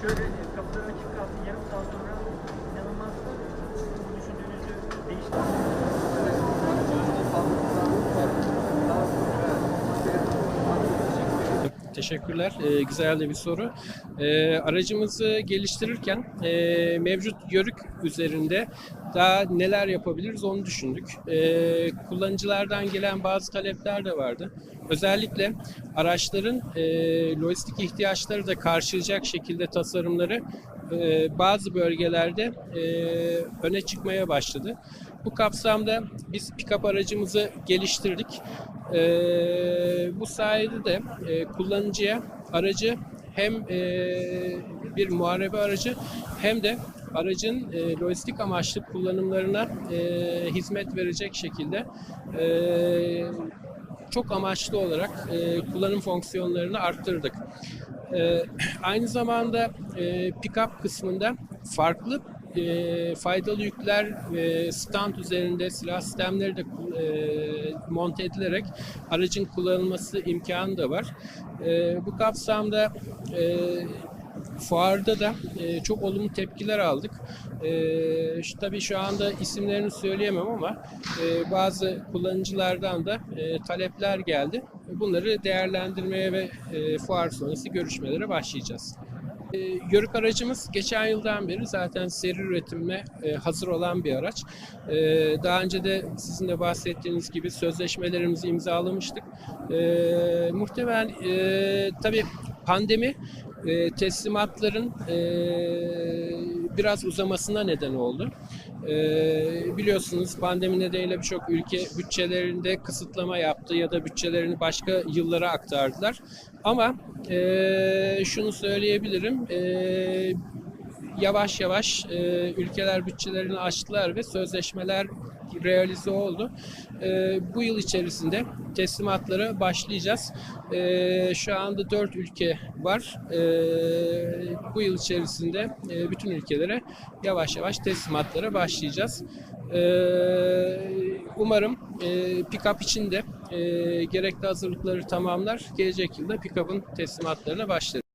Şöyle kapıları açık kalsın yarım saat sonra inanılmaz düşündüğünüzü değiştirir. Teşekkürler. Ee, güzel de bir soru. Ee, aracımızı geliştirirken e, mevcut yörük üzerinde daha neler yapabiliriz onu düşündük. Ee, kullanıcılardan gelen bazı talepler de vardı. Özellikle araçların e, lojistik ihtiyaçları da karşılayacak şekilde tasarımları e, bazı bölgelerde e, öne çıkmaya başladı. Bu kapsamda biz pick-up aracımızı geliştirdik. E, bu sayede de e, kullanıcıya aracı hem e, bir muharebe aracı hem de aracın e, lojistik amaçlı kullanımlarına e, hizmet verecek şekilde e, çok amaçlı olarak e, kullanım fonksiyonlarını arttırdık. E, aynı zamanda e, pick-up kısmında farklı e, faydalı yükler ve stand üzerinde silah sistemleri de e, monte edilerek aracın kullanılması imkanı da var. E, bu kapsamda e, fuarda da e, çok olumlu tepkiler aldık. E, şu, tabii şu anda isimlerini söyleyemem ama e, bazı kullanıcılardan da e, talepler geldi. Bunları değerlendirmeye ve e, fuar sonrası görüşmelere başlayacağız. E, Yörük aracımız geçen yıldan beri zaten seri üretimine e, hazır olan bir araç. E, daha önce de sizin de bahsettiğiniz gibi sözleşmelerimizi imzalamıştık. E, muhtemelen e, tabii pandemi e, teslimatların e, biraz uzamasına neden oldu. E, biliyorsunuz pandemi nedeniyle birçok ülke bütçelerinde kısıtlama yaptı ya da bütçelerini başka yıllara aktardılar. Ama e, şunu söyleyebilirim, e, yavaş yavaş e, ülkeler bütçelerini açtılar ve sözleşmeler realize oldu. E, bu yıl içerisinde teslimatlara başlayacağız. E, şu anda dört ülke var. E, bu yıl içerisinde e, bütün ülkelere yavaş yavaş teslimatlara başlayacağız. E, umarım e, pick-up için de e, gerekli hazırlıkları tamamlar. Gelecek yılda pick-up'ın teslimatlarına başlarız.